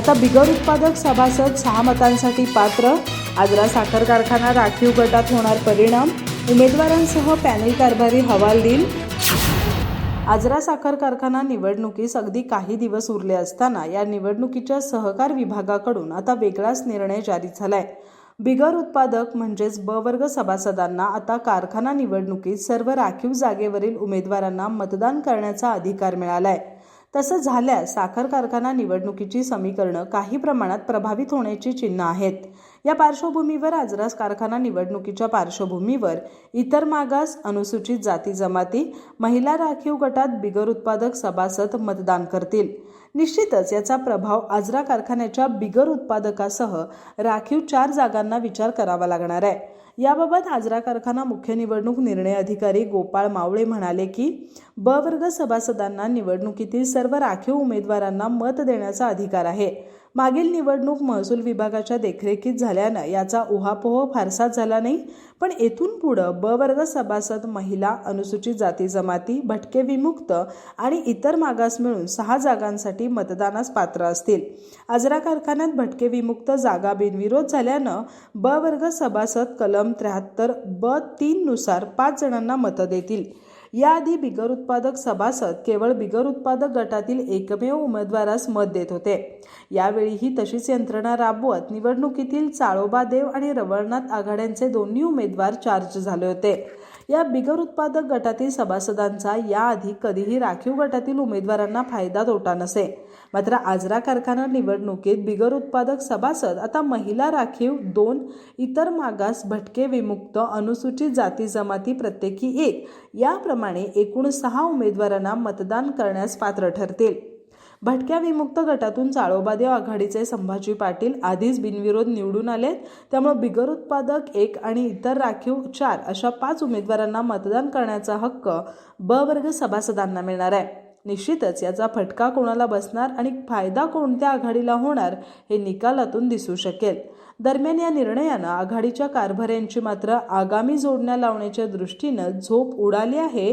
आता बिगर उत्पादक सभासद सहा मतांसाठी पात्र. आजरा साखर कारखाना राखीव गटात होणार परिणाम. उमेदवारांसह पॅनल कारभारी हवालदिल आजरा साखर कारखाना निवडणुकीस अगदी काही दिवस उरले असताना या निवडणुकीच्या सहकार विभागाकडून आता वेगळाच निर्णय जारी झालाय. बिगर उत्पादक म्हणजेच ब वर्ग सभासदांना आता कारखाना निवडणुकीत सर्व राखीव जागेवरील उमेदवारांना मतदान करण्याचा अधिकार मिळालाय. तसं झाल्यास साखर कारखाना निवडणुकीची समीकरणं काही प्रमाणात प्रभावित होण्याची चिन्ह आहेत. या पार्श्वभूमीवर आजरास कारखाना निवडणुकीच्या पार्श्वभूमीवर इतर मागास अनुसूचित जाती जमाती महिला राखीव गटात बिगर उत्पादक सभासद मतदान करतील. निश्चितच याचा प्रभाव आजरा कारखान्याच्या बिगर उत्पादकासह राखीव चार जागांना विचार करावा लागणार आहे. याबाबत आजरा कारखाना मुख्य निवडणूक निर्णय अधिकारी गोपाळ मावळे म्हणाले की ब वर्ग सभासदांना निवडणुकीतील सर्व राखीव उमेदवारांना मत देण्याचा अधिकार आहे. मागील निवडणूक महसूल विभागाच्या देखरेखीत झाल्यानं याचा उहापोह फारसा झाला नाही पण येथून पुढं ब वर्ग सभासद महिला अनुसूचित जाती जमाती भटके विमुक्त आणि इतर मागास मिळून सहा जागांसाठी मतदानास पात्र असतील. आजरा कारखान्यात भटके विमुक्त जागा बिनविरोध झाल्यानं ब वर्ग सभासद कलम त्र्याहत्तर ब तीन नुसार पाच जणांना मतं देतील. याआधी बिगर उत्पादक सभासद केवळ बिगर उत्पादक गटातील एकमेव उमेदवारास मत देत होते. यावेळीही तशीच यंत्रणा राबवत निवडणुकीतील चाळोबा देव आणि रवळनाथ आघाड्यांचे दोन्ही उमेदवार चार्ज झाले होते. या बिगर उत्पादक गटातील सभासदांचा याआधी कधीही राखीव गटातील उमेदवारांना फायदा तोटा नसे. मात्र आजरा कारखाना निवडणुकीत बिगर उत्पादक सभासद आता महिला राखीव दोन इतर मागास भटके विमुक्त अनुसूचित जाती जमाती प्रत्येकी एक याप्रमाणे एकूण सहा उमेदवारांना मतदान करण्यास पात्र ठरतील. भटक्या विमुक्त गटातून चाळोबादेव आघाडीचे संभाजी पाटील आधीच बिनविरोध निवडून आले त्यामुळे बिगर उत्पादक एक आणि इतर राखीव चार अशा पाच उमेदवारांना मतदान करण्याचा हक्क ब वर्ग सभासदांना मिळणार आहे. निश्चितच याचा फटका कोणाला बसणार आणि फायदा कोणत्या आघाडीला होणार हे निकालातून दिसू शकेल. दरम्यान या निर्णयानं आघाडीच्या कारभाऱ्यांची मात्र आगामी जोडण्या लावण्याच्या दृष्टीनं झोप उडाली आहे.